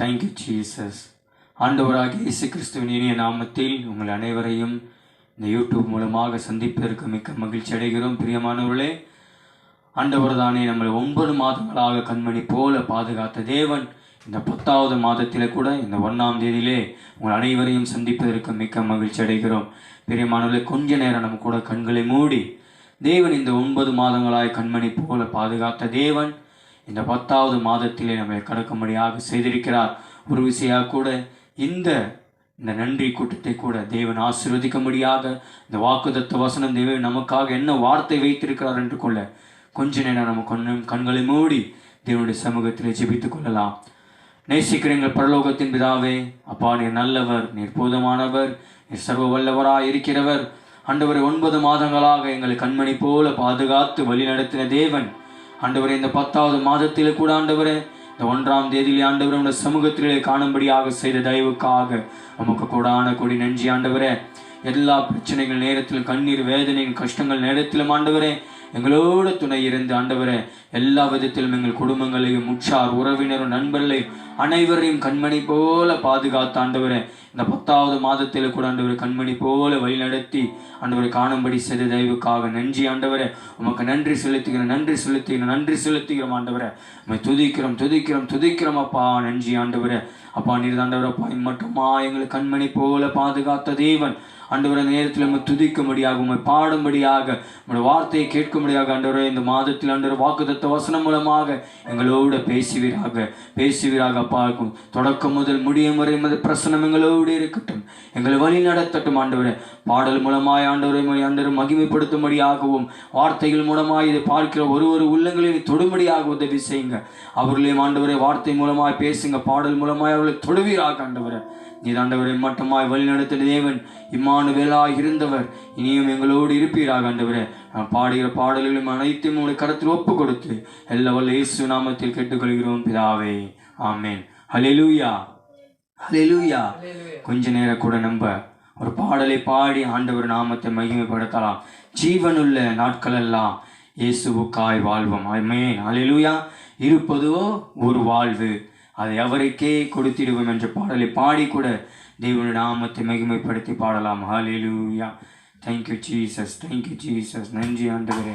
Thank you Jesus ஆண்டவராக இயேசு கிறிஸ்துவின் இனிய நாமத்தில் உங்கள் அனைவரையும் இந்த யூடியூப் மூலமாக சந்திப்பதற்கு மிக்க மகிழ்ச்சி அடைகிறோம். பிரியமானவர்களே ஆண்டவர் தானே நம்மளை ஒன்பது மாதங்களாக கண்மணி போல பாதுகாத்த தேவன். இந்த பத்தாவது மாதத்தில் கூட இந்த ஒன்றாம் தேதியிலே உங்கள் அனைவரையும் சந்திப்பதற்கு மிக்க மகிழ்ச்சி அடைகிறோம். பிரியமானவர்களே கொஞ்ச நேரம் நம்ம கூட கண்களை மூடி தேவன் இந்த ஒன்பது மாதங்களாய் கண்மணி போல பாதுகாத்த தேவன். இந்த பத்தாவது மாதத்திலே நம்மை கடக்கும்படியாக செய்திருக்கிறார். ஒரு விசையாக கூட இந்த இந்த நன்றி கூட்டத்தை கூட தேவன் ஆசீர்வதிக்கும்படியாக இந்த வாக்குதத்த வசனம் தேவன் நமக்காக என்ன வார்த்தை வைத்திருக்கிறார் என்று கொள்ள கொஞ்ச நேரம் நம்ம கண்ணும் கண்களை மூடி தேவனுடைய சமூகத்தில் ஜெபித்துக் கொள்ளலாம். நேசிக்கிற எங்கள் பரலோகத்தின் பிதாவே அப்பா நீர் நல்லவர் நீர் போதுமானவர் நீர் சர்வ வல்லவராக இருக்கிறவர். அண்டவர் ஒன்பது மாதங்களாக எங்களை கண்மணி போல பாதுகாத்து வழிநடத்தின தேவன் ஆண்டவரே இந்த பத்தாவது மாதத்தில் கூட ஆண்டவரே இந்த ஒன்றாம் தேதியிலே ஆண்டவரே உடைய சமூகத்திலே காணும்படியாக செய்த தயவுக்காக நமக்கு கூடான கொடி நன்றி ஆண்டவரே. எல்லா பிரச்சனைகள் நேரத்திலும் கண்ணீர் வேதனைகள் கஷ்டங்கள் நேரத்திலும் ஆண்டவரே எங்களோடு துணை இருந்து ஆண்டவரே எல்லா விதத்திலும் எங்கள் குடும்பங்களையும் உற்றார் உறவினரும் நண்பர்களையும் அனைவரையும் கண்மணி போல பாதுகாத்த ஆண்டவரே இந்த பத்தாவது மாதத்தில் கூட ஆண்டவர் கண்மணி போல வழிநடத்தி ஆண்டவரை காணும்படி செய்த தயவுக்காக நன்றி ஆண்டவரே. உமக்கு நன்றி செலுத்துகிறோம் நன்றி செலுத்துகிறோம் நன்றி செலுத்துகிறோம் ஆண்டவரே. உம்மை துதிக்கிறோம் துதிக்கிறோம் துதிக்கிறோம் அப்பா நன்றி ஆண்டவரே. அப்பா நீர் ஆண்டவரப்பா மட்டுமா எங்களை கண்மணி போல பாதுகாத்த தேவன். ஆண்டவரை நேரத்தில் நம்ம துதிக்கும்படியாக உண்மை பாடும்படியாக உங்களுடைய வார்த்தையை கேட்கும் கேட்கும்படியாக ஆண்டவரே இந்த மாதத்தில் ஆண்டவர் வாக்குதத்த வசனம் மூலமாக எங்களோட பேசுவீராக பேசுவீராக பார்க்கும் தொடக்கம் முதல் முடியும் வரை மது பிரசனம் எங்களோடு இருக்கட்டும். எங்களை வழி நடத்தட்டும் ஆண்டவரே. பாடல் மூலமாய் ஆண்டவரை ஆண்டவர் மகிமைப்படுத்தும்படியாகவும் வார்த்தைகள் மூலமாய் இதை பார்க்கிற ஒரு ஒரு உள்ளங்களையும் தொடும்படியாக உதவி செய்யுங்க. அவர்களையும் ஆண்டவரை வார்த்தை மூலமாக பேசுங்க பாடல் மூலமாய் அவர்களை தொடுவீராக ஆண்டவரை. நீர் ஆண்டவரை மட்டமாய் வழிநடத்தின தேவன் இம்மானுவேலாய் இருந்தவர். இனியும் எங்களோடு இருப்பீராக ஆண்டவரே. நான் பாடுகிற பாடல்களும் அனைத்தையும் உங்களை கருத்தில் ஒப்பு கொடுத்து எல்லா வல்ல இயேசு நாமத்தில் கேட்டுக்கொள்கிறோம் பிதாவே. ஆமென். ஹalleluya. ஹalleluya. கொஞ்ச நேரம் கூட நம்ப ஒரு பாடலை பாடி ஆண்டவர் நாமத்தை மகிமைப்படுத்தலாம். ஜீவனுள்ள நாட்கள் எல்லாம் இயேசுவுக்காய் வாழ்வோம். ஆமென். ஹalleluya. இருப்பதோ ஒரு வாழ்வு. அதை அவருக்கே கொடுத்திடுவோம் என்ற பாடலை பாடிக்கூட தேவனுடைய நாமத்தை மகிமைப்படுத்தி பாடலாம். ஹalleluya thank you Jesus thank you Jesus நன்றி ஆண்டவரே.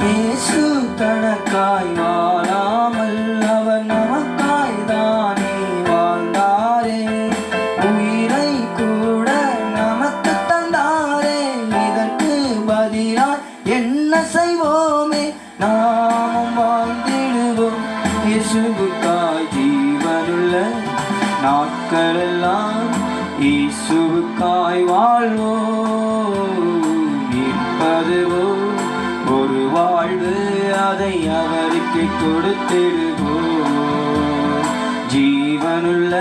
இயேசு தனக்காய் வாழாமல் அவன் அவருக்கு கொடுத்திடுவோம். ஜீவனுள்ள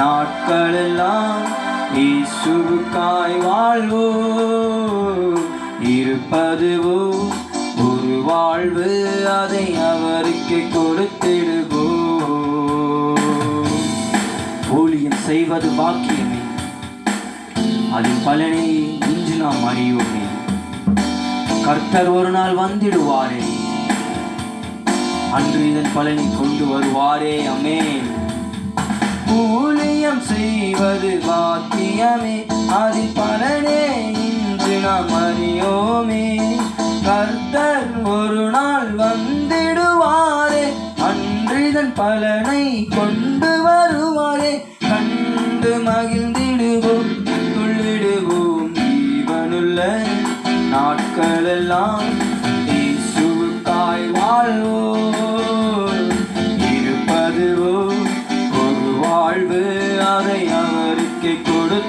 நாட்களெல்லாம் இயேசுவுக்காய் வாழ்வோ இருப்பதுவோ ஒரு வாழ்வு அதை அவருக்கு கொடுத்திடுவோம். ஊழியம் செய்வது பாக்கியமே. அதன் பலனை இன்று நாம் அறியோமே கர்த்தர் ஒரு நாள் வந்திடுவாரே. அன்று இதன் பலனை கொண்டு வருவாரே அமே ஊழியம் செய்வது பாக்கியமே அதில் பலனே இன்று நாம் அறியோமே. கர்த்தர் ஒரு நாள் வந்திடுவாரே அன்று இதன் பலனை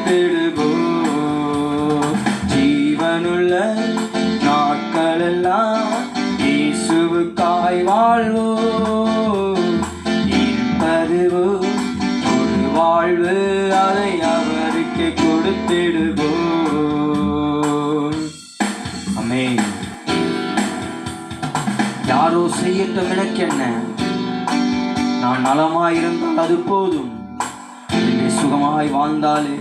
அவருக்கு ஜீவனுள்ள நாட்களெல்லாம் இயேசுவுக்காய் வாழ்வோம். இருப்பதுவோ ஒரு வாழ்வு அதை அவருக்கு கொடுத்திடுவோம். அமேன் யாரோ செய்யட்டும் எனக்கு என்ன? நான் நலமாயிருந்தால் அது போதும். சுகமாய் வாழ்ந்தாலே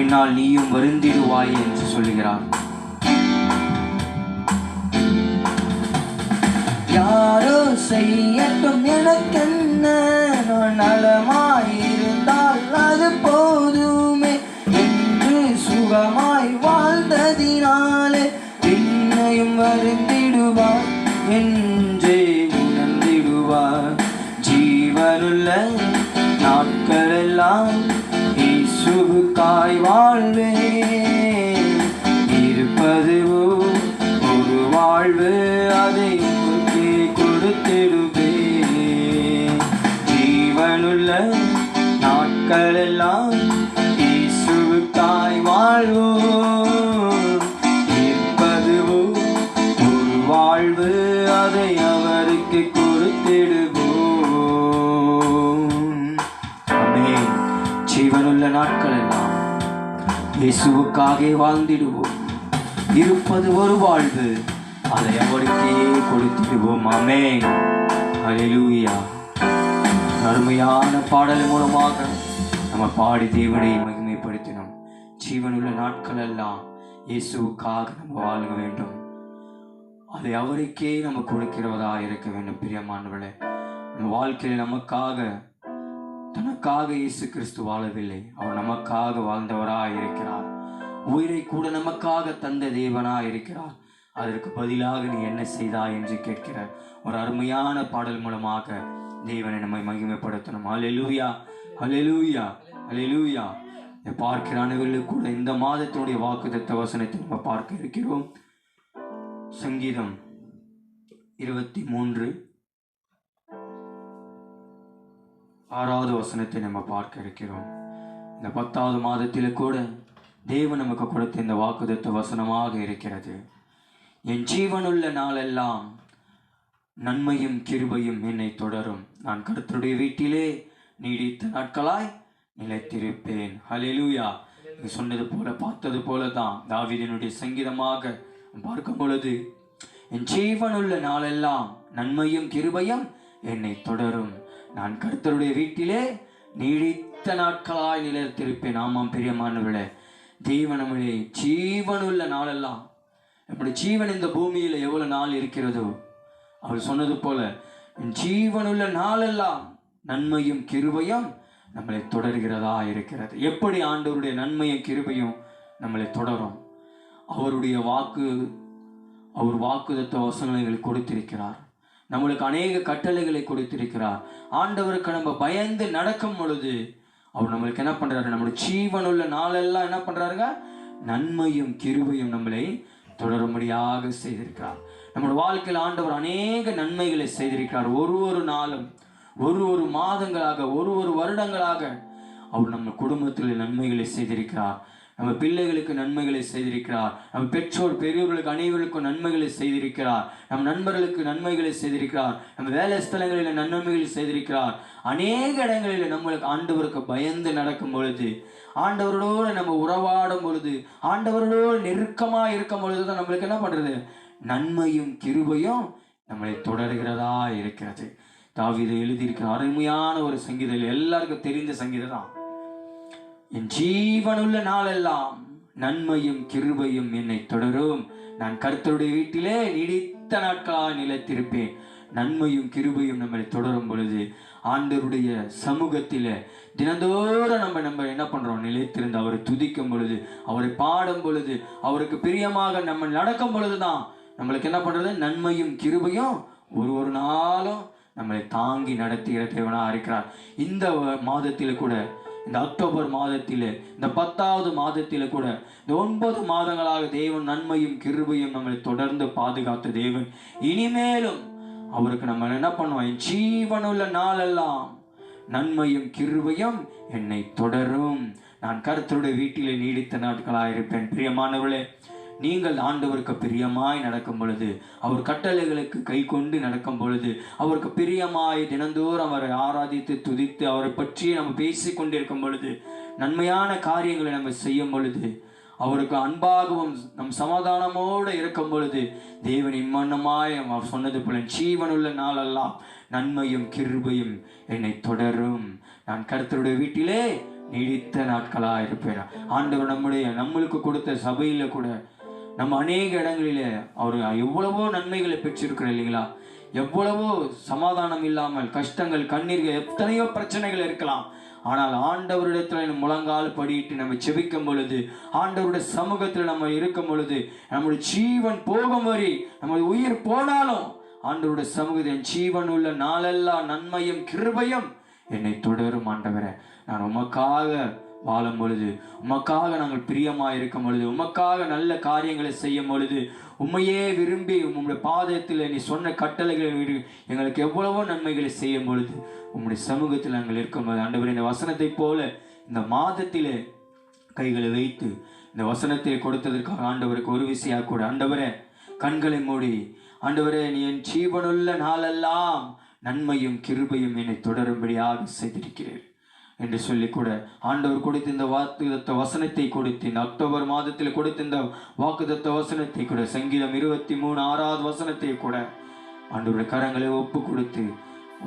பின்னால் நீயும் வருந்திடுவாய் என்று சொல்லுகிறார். யாரோ செய்யட்டும் எனக்கென்ன? நான் நலமாயிருந்தால் அது போதுமே. என்று சுகமாய் வாழ்ந்ததினாலே பின்னையும் வரும் இயேசுவுக்காய் வாழ்வே. இருப்பதுவோ ஒரு வாழ்வு அதை உனக்கு கொடுத்திடுவே. ஜீவனுள்ள நாட்களெல்லாம் இயேசுவுக்காய் வாழ்வோம். இயேசுவுக்காக வாழ்ந்திடுவோம். இருப்பது ஒரு வாழ்வு. அதை அவருக்கே கொடுத்திடுவோம். அமே அலிலூயா அருமையான பாடல் மூலமாக நம்ம பாடி தேவனை மகிமைப்படுத்தினோம். ஜீவனுள்ள நாட்கள் எல்லாம் இயேசுக்காக நம்ம வாழ வேண்டும். அதை அவருக்கே நம்ம கொடுக்கிறவதா இருக்க வேண்டும் பிரியமானவர்களே. நம்ம வாழ்க்கையில் நமக்காக தனக்காக இயேசு கிறிஸ்து வாழவில்லை. அவர் நமக்காக வாழ்ந்தவராக இருக்கிறார். உயிரை கூட நமக்காக தந்த தேவனா இருக்கிறார். அதற்கு பதிலாக நீ என்ன செய்தாய் என்று கேட்கிற ஒரு அருமையான பாடல் மூலமாக தேவனை நம்மை மகிமைப்படுத்தணும். அலெலூயா அலெலூயா அலெலூயா பார்க்கிற அனைவர்களுக்கு கூட இந்த மாதத்தினுடைய வாக்குத்தத்த வசனத்தை நம்ம பார்க்க இருக்கிறோம். சங்கீதம் இருபத்தி மூன்று. ஆறாவது வசனத்தை நம்ம பார்க்க இருக்கிறோம். இந்த பத்தாவது மாதத்தில் கூட தேவன் நமக்கு கொடுத்த இந்த வாக்குதத்த வசனமாக இருக்கிறது. என் ஜீவனுள்ள நாளெல்லாம் நன்மையும் கிருபையும் என்னை தொடரும். நான் கருத்துடைய வீட்டிலே நீடித்த நாட்களாய் நிலைத்திருப்பேன். ஹalleluya நீ சொன்னது போல பார்த்தது போல தான். தாவிதனுடைய சங்கீதமாக பார்க்கும் பொழுது என் ஜீவனுள்ள நாளெல்லாம் நன்மையும் கிருபையும் என்னை தொடரும். நான் கருத்தருடைய வீட்டிலே நீடித்த நாட்களாய் நிலைத்திருப்பேன். ஆமாம் பிரியமானவர்களே. தேவனமிழே ஜீவனுள்ள நாளெல்லாம். நம்முடைய ஜீவன் இந்த பூமியில் எவ்வளவு நாள் இருக்கிறதோ அவர் சொன்னது போல ஜீவனுள்ள நாளெல்லாம் நன்மையும் கிருபையும் நம்மளை தொடர்கிறதா இருக்கிறது. எப்படி ஆண்டவருடைய நன்மையும் கிருபையும் நம்மளை தொடரும்? அவருடைய வாக்கு அவர் வாக்குதத்த வசனங்களை எங்களுக்கு கொடுத்திருக்கிறார். நம்மளுக்கு அநேக கட்டளைகளை கொடுத்திருக்கிறார். ஆண்டவருக்கு நம்ம பயந்து நடக்கும் பொழுது அவர் நம்மளுக்கு என்ன பண்றாரு? நம்மளுடைய ஜீவனுள்ள நாளெல்லாம் என்ன பண்றாருங்க? நன்மையும் கிருபையும் நம்மளை தொடரும்படியாக செய்திருக்கிறார். நம்முடைய வாழ்க்கையில் ஆண்டவர் அநேக நன்மைகளை செய்திருக்கிறார். ஒரு ஒரு நாளும் ஒரு ஒரு மாதங்களாக ஒரு ஒரு வருடங்களாக அவர் நம்ம குடும்பத்தில் நன்மைகளை செய்திருக்கிறார். நம்ம பிள்ளைகளுக்கு நன்மைகளை செய்திருக்கிறார். நம்ம பெற்றோர் பெரியோர்களுக்கு அனைவருக்கும் நன்மைகளை செய்திருக்கிறார். நம் நண்பர்களுக்கு நன்மைகளை செய்திருக்கிறார். நம்ம வேலை ஸ்தலங்களில் நன்மைகளை செய்திருக்கிறார். அநேக இடங்களில் நம்மளுக்கு ஆண்டவருக்கு பயந்து நடக்கும் பொழுது ஆண்டவரோடு நம்ம உறவாடும் பொழுது ஆண்டவரோடு நெருக்கமா இருக்கும் பொழுது தான் நம்மளுக்கு என்ன பண்றது? நன்மையும் கிருபையும் நம்மளை தொடர்கிறதா இருக்கிறது. தாவீது எழுதியிருக்கிற அருமையான ஒரு சங்கீதம் எல்லாருக்கும் தெரிந்த சங்கீதம் தான். என் ஜீவனுள்ள நாளெல்லாம் நன்மையும் கிருபையும் என்னை தொடரும். நான் கர்த்தருடைய வீட்டிலே நீடித்த நாட்களாக நிலைத்திருப்பேன். நன்மையும் கிருபையும் நம்மளை தொடரும் பொழுது ஆண்டருடைய சமூகத்தில் தினந்தோறும் நம்ம நம்ம என்ன பண்ணுறோம் நிலைத்திருந்து அவரை துதிக்கும் பொழுது அவரை பாடும் பொழுது அவருக்கு பிரியமாக நம்ம நடக்கும் பொழுது தான் நம்மளுக்கு என்ன பண்ணுறது நன்மையும் கிருபையும் ஒரு ஒரு நாளும் நம்மளை தாங்கி நடத்துகிற தேவனாக இருக்கிறார். இந்த மாதத்தில் கூட இந்த அக்டோபர் மாதத்தில் இந்த பத்தாவது மாதத்தில் கூட இந்த ஒன்பது மாதங்களாக தேவன் நன்மையும் கிருபையும் நம்மளை தொடர்ந்து பாதுகாத்த தேவன். இனிமேலும் அவருக்கு நம்ம என்ன பண்ணுவோம்? என் ஜீவனுள்ள நாளெல்லாம் நன்மையும் கிருபையும் என்னை தொடரும். நான் கருத்தருடைய வீட்டிலே நீடித்த நாட்களாக இருப்பேன். பிரியமானவர்களே நீங்கள் ஆண்டவருக்கு பிரியமாய் நடக்கும் பொழுது அவர் கட்டளைகளுக்கு கை கொண்டு நடக்கும் பொழுது அவருக்கு பிரியமாய் தினந்தோறும் அவரை ஆராதித்து துதித்து அவரை பற்றி நம்ம பேசி கொண்டிருக்கும் பொழுது நன்மையான காரியங்களை நம்ம செய்யும் பொழுது அவருக்கு அன்பாகவும் நம் சமாதானமோடு இருக்கும் பொழுது தேவன் இம்மன்னமாய் அவர் சொன்னது போல ஜீவனுள்ள நாளெல்லாம் நன்மையும் கிருபையும் என்னை தொடரும். நான் கருத்தருடைய வீட்டிலே நீடித்த நாட்களாக இருப்பேன் ஆண்டவர் நம்முடைய நம்மளுக்கு கொடுத்த சபையில் கூட நம்ம அநேக இடங்களிலே அவர் எவ்வளவோ நன்மைகளை பெற்றிருக்கிறோம் இல்லைங்களா? எவ்வளவோ சமாதானம் இல்லாமல் கஷ்டங்கள் கண்ணீர்கள் எத்தனையோ பிரச்சனைகள் இருக்கலாம். ஆனால் ஆண்டவரிடத்தில் நம்ம முழங்கால் படியிட்டு நம்ம செபிக்கும் பொழுது ஆண்டவருடைய சமூகத்தில் நம்ம இருக்கும் பொழுது நம்முடைய ஜீவன் போகும் வரி நம்முடைய உயிர் போனாலும் ஆண்டவருடைய சமூகத்தின் ஜீவன் உள்ள நாளெல்லாம் நன்மையும் கிருபையும் என்னை தொடரும் ஆண்டவரை. நான் உமக்காக வாழும் பொழுது உமக்காக நாங்கள் பிரியமாக இருக்கும் பொழுது உமக்காக நல்ல காரியங்களை செய்யும் பொழுது உண்மையே விரும்பி உம்முடைய பாதத்தில் நீ சொன்ன கட்டளைகளை எங்களுக்கு எவ்வளவோ நன்மைகளை செய்யும் பொழுது உம்முடைய சமூகத்தில் நாங்கள் இருக்கும் பொழுது ஆண்டவர் இந்த வசனத்தைப் போல இந்த மாதத்திலே கைகளை வைத்து இந்த வசனத்தை கொடுத்ததற்காக ஆண்டவருக்கு ஒரு விஷயம் கூட ஆண்டவரே கண்களை மூடி ஆண்டவரே நீ என் ஜீவனுள்ள நாளெல்லாம் நன்மையும் கிருபையும் என்னை தொடரும்படியாக செய்திருக்கிறேன் என்று சொல்லி கூட ஆண்டவர் கொடுத்த இந்த வாக்குதத்த வசனத்தை கொடுத்து இந்த அக்டோபர் மாதத்தில் கொடுத்த இந்த வாக்குதத்த வசனத்தை கூட சங்கீதம் இருபத்தி மூணு ஆறாவது வசனத்தை கூட ஆண்டவருடைய கரங்களை ஒப்பு கொடுத்து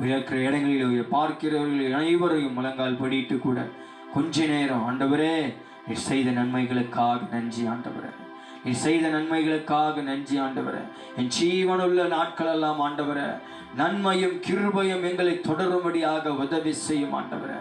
உயர்க்கிற இடங்களில் பார்க்கிறவர்கள் அனைவரையும் முழங்கால் படிட்டு கூட கொஞ்ச நேரம் ஆண்டவரே நீ செய்த நன்மைகளுக்காக நன்றி ஆண்டவரே. நீ செய்த நன்மைகளுக்காக நன்றி ஆண்டவரே. என் ஜீவனுள்ள நாட்களெல்லாம் ஆண்டவரே நன்மையும் கிருபையும் எங்களை தொடரும்படியாக உதவி செய்யும் ஆண்டவரே.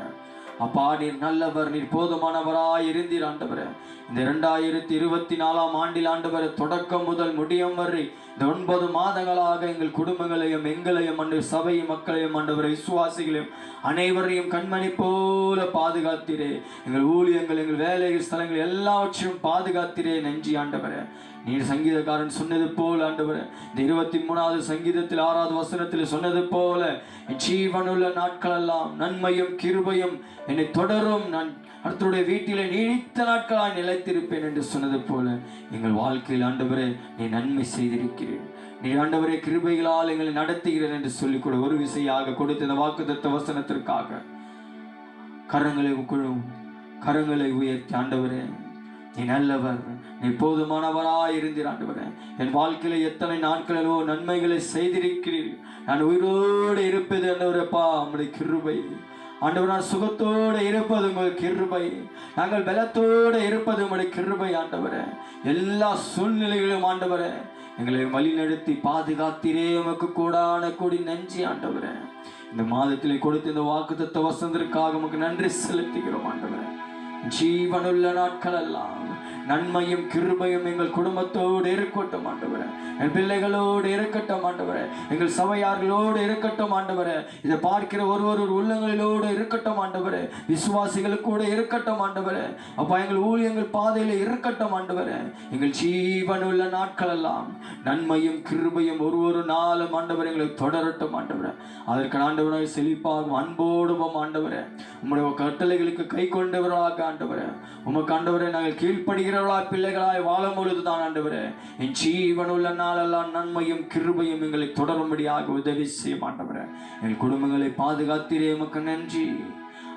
அப்பா நீர் நல்லவர் நீர் போதுமானவராய் இருந்தீர் ஆண்டவரே. இந்த இரண்டாயிரத்தி இருபத்தி நாலாம் ஆண்டில் ஆண்டவர் தொடக்கம் முதல் முடியும் வரை இந்த ஒன்பது மாதங்களாக எங்கள் குடும்பங்களையும் எங்களையும் அன்று சபை மக்களையும் ஆண்டவரை விசுவாசிகளையும் அனைவரையும் கண்மணி போல பாதுகாத்திரே. எங்கள் ஊழியங்கள் எங்கள் வேலைகள் ஸ்தலங்கள் எல்லாவற்றையும் பாதுகாத்திரே நெஞ்சி ஆண்டவரே. நீர் சங்கீதக்காரன் சொன்னது போல் ஆண்டவர். இந்த இருபத்தி மூணாவது சங்கீதத்தில் ஆறாவது வசனத்தில் சொன்னது போல என் ஜீவனுள்ள நாட்களெல்லாம் நன்மையும் கிருபையும் என்னை தொடரும். நான் அடுத்தருடைய வீட்டிலே நீடித்த நாட்களாய் நிலைத்திருப்பேன் என்று சொன்னது போல எங்கள் வாழ்க்கையில் ஆண்டவரே நீ நன்மை செய்திருக்கிறேன் நீ ஆண்டவரே கிருபைகளால் எங்களை நடத்துகிறேன் என்று சொல்லி கூட ஒரு விசையாக கொடுத்த இந்த வாக்குத்தத்த வசனத்திற்காக கரங்களை உக்குழும் கரங்களை உயர்த்தி ஆண்டவரே நீ நல்லவர் நீ போதுமானவராய் இருந்தீர் ஆண்டவரே. என் வாழ்க்கையில எத்தனை நாட்களிலோ நன்மைகளை செய்திருக்கிறீர். நான் உயிரோடு இருப்பது என்னவரப்பா நம்முடைய கிருபை. ஆண்டவர் நான் சுகத்தோடு இருப்பது உங்கள் கிருபை. நாங்கள் பலத்தோடு இருப்பது உங்களுடைய கிருபை ஆண்டவரே. எல்லா சூழ்நிலைகளும் ஆண்டவரே எங்களை வழிநடத்தி பாதுகாத்திரே. உமக்கு கூடான கூடி நன்றி ஆண்டவரே. இந்த மாதத்திலே கொடுத்த இந்த வாக்குத்தத்த வசந்திற்காக உமக்கு நன்றி செலுத்துகிறோம் ஆண்டவரே. ஜீவனுள்ள நாட்கள் எல்லாம் நன்மையும் கிருபையும் எங்கள் குடும்பத்தோடு இருக்கட்டும் ஆண்டவரே. என் பிள்ளைகளோடு இருக்கட்டும் ஆண்டவரே. எங்கள் சபையார்களோடு இருக்கட்டும் ஆண்டவரே. இதை பார்க்கிற ஒரு ஒரு உள்ளங்களிலோடு இருக்கட்டும் ஆண்டவரே. விசுவாசிகளுக்கு கூட இருக்கட்டும் ஆண்டவரே. அப்பா எங்கள் ஊழியங்கள் பாதையில் இருக்கட்டும் ஆண்டவரே. எங்கள் ஜீவனுள்ள நாட்கள் எல்லாம் நன்மையும் கிருபையும் ஒரு ஒரு நாளும் ஆண்டவர் எங்களை தொடரட்டும் ஆண்டவரே. அதற்கு ஆண்டவரை செழிப்பாகும் அன்போடும் ஆண்டவரே. உங்களுடைய கட்டளைகளுக்கு கை கொண்டவர்களாக ஆண்டவரே. உமக்கு ஆண்டவரை நாங்கள் கீழ்ப்படுகிறவர்களா பிள்ளைகளாய் வாழும் பொழுதுதான் ஆண்டவரே என் ஜீவனுள்ள நாளெல்லாம் நன்மையும் கிருபையும் எங்களை தொடரும்படியாக உதவி செய்ய மாட்டவரே என் குடும்பங்களை பாதுகாத்திரே எமக்கு நன்றி.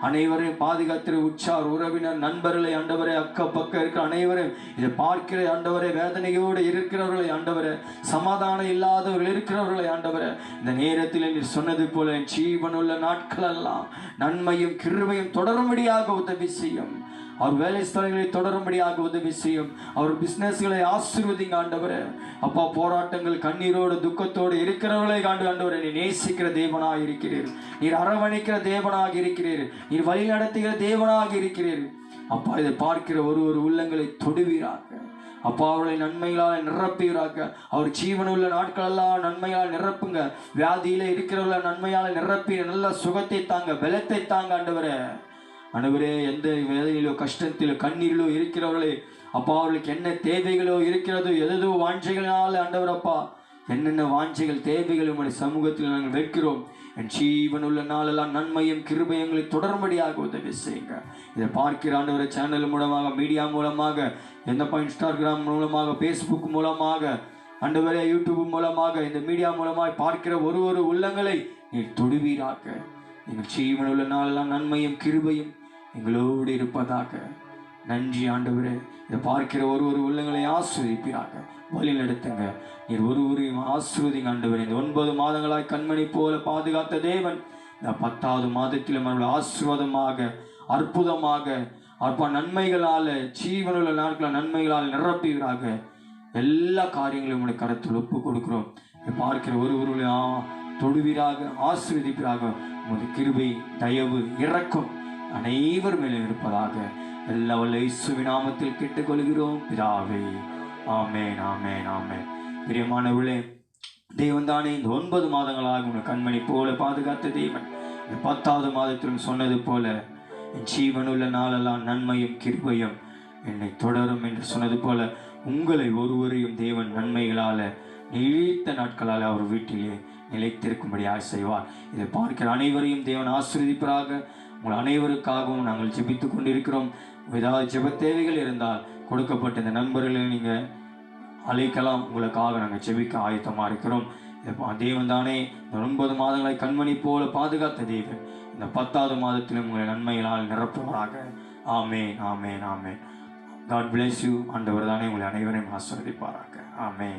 அனைவரையும் பாதுகாத்திர உற்சார் உறவினர் நண்பர்களை ஆண்டவரே அக்க பக்கம் இருக்கிற அனைவரையும் இதை பார்க்கிற ஆண்டவரே வேதனையோடு இருக்கிறவர்களை ஆண்டவரே சமாதானம் இல்லாதவர்கள் இருக்கிறவர்களை ஆண்டவரே. இந்த நேரத்தில் நீர் சொன்னது போல என் ஜீவனுள்ள நாட்கள் எல்லாம் நன்மையும் கிருமையும் தொடரும்படியாக உதவி செய்யும். அவர் வேலை ஸ்தலங்களை தொடரும்படியாக உதவி செய்யும் அவர் பிஸ்னஸ்களை ஆசீர்வதிங்க ஆண்டவர் அப்பா போராட்டங்கள் கண்ணீரோடு துக்கத்தோடு இருக்கிறவர்களை காண்டு ஆண்டவர் நீ நேசிக்கிற தேவனாக இருக்கிறீர். நீர் அரவணைக்கிற தேவனாக இருக்கிறீர். நீர் வழி நடத்துகிற தேவனாக இருக்கிறீர். அப்பா இதை பார்க்கிற ஒரு ஒரு உள்ளங்களை தொடுவீராக. அப்பா அவர்களை நன்மைகளால் நிரப்புகிறாக்க அவர் ஜீவனுள்ள நாட்களெல்லாம் நன்மையால் நிரப்புங்க. வியாதியில இருக்கிறவர்கள நன்மையால் நிரப்பி நல்ல சுகத்தை தாங்க பலத்தை தாங்க ஆண்டவரே. அனைவரே எந்த வேதனையிலோ கஷ்டத்திலோ கண்ணீரிலோ இருக்கிறவர்களே அப்பா அவர்களுக்கு என்ன தேவைகளோ இருக்கிறதோ எதோ வாஞ்சைகளால் ஆண்டவர் அப்பா என்னென்ன வாஞ்சைகள் தேவைகள் உங்களுடைய சமூகத்தில் நாங்கள் வைக்கிறோம் என் ஜீவனுள்ள நாளெல்லாம் நன்மையும் கிருபையங்களை தொடர்படியாக உதவி செய்யுங்க. இதை பார்க்கிற ஆண்டவரை சேனல் மூலமாக மீடியா மூலமாக என்னப்பா இன்ஸ்டாகிராம் மூலமாக ஃபேஸ்புக் மூலமாக ஆண்டவரே யூடியூப் மூலமாக இந்த மீடியா மூலமாக பார்க்கிற ஒரு ஒரு உள்ளங்களை நீ தொடுவீராக. எங்கள் ஜீவனுள்ள நாளெல்லாம் நன்மையும் கிருபையும் எங்களோடு இருப்பதாக. நன்றி ஆண்டவரே. இதை பார்க்கிற ஒரு ஒரு உள்ளங்களை ஆஸ்வதிப்பீராக வழி நடத்துங்க. நீர் ஒரு ஒருவரையும் ஆஸ்வதிங்க ஆண்டவர். இந்த ஒன்பது மாதங்களாய் கண்மணி போல பாதுகாத்த தேவன் இந்த பத்தாவது மாதத்தில் மறுபடியும் ஆசிர்வாதமாக அற்புதமாக அப்பா நன்மைகளால் ஜீவனுள்ள நாட்கள் நன்மைகளால் நிரப்புகிறாக எல்லா காரியங்களையும் உங்களுடைய கருத்தில் ஒப்பு கொடுக்கிறோம். பார்க்கிற ஒரு ஒருவர்களையும் தொடுவீராக ஆசீர்வதிப்பீராக. உமது கிருபை தயவு இறக்கும் அனைவர் மேலும் இருப்பதாக எல்லா வல்ல கேட்டுக்கொள்கிறோம். பிதாவே ஆமேன் ஆமேன் ஆமேன். பிரியமானவர்களே தேவன் தானே இந்த ஒன்பது மாதங்களாக உங்கள் கண்மணி போல பாதுகாத்த தேவன். இந்த பத்தாவது மாதத்திலும் சொன்னது போல என் ஜீவனுள்ள நாளெல்லாம் நன்மையும் கிருபையும் என்னை தொடரும் என்று சொன்னது போல உங்களை ஒருவரையும் தேவன் நன்மைகளால நீடித்த நாட்களால் அவர் வீட்டிலே நிலைத்திருக்கும்படியாக செய்வார் இதை பார்க்கிற அனைவரையும் தேவன் ஆசீர்வதிப்பராக. உங்கள் அனைவருக்காகவும் நாங்கள் ஜெபித்து கொண்டிருக்கிறோம். ஏதாவது ஜெப தேவைகள் இருந்தால் கொடுக்கப்பட்ட இந்த நண்பர்களை நீங்கள் அழைக்கலாம். உங்களுக்காக நாங்கள் ஜெபிக்க ஆயத்தமாக இருக்கிறோம். தேவன் தானே இந்த ஒன்பது மாதங்களை கண்மணி போல பாதுகாத்த தேவன். இந்த பத்தாவது மாதத்திலும் உங்களை நன்மைகளால் நிரப்புவாராக. ஆமே ஆமேன் ஆமேன். காட் பிளேஸ் யூ ஆண்டவர் தானே உங்களை அனைவரையும் ஆஸ்வதிப்பாராக ஆமே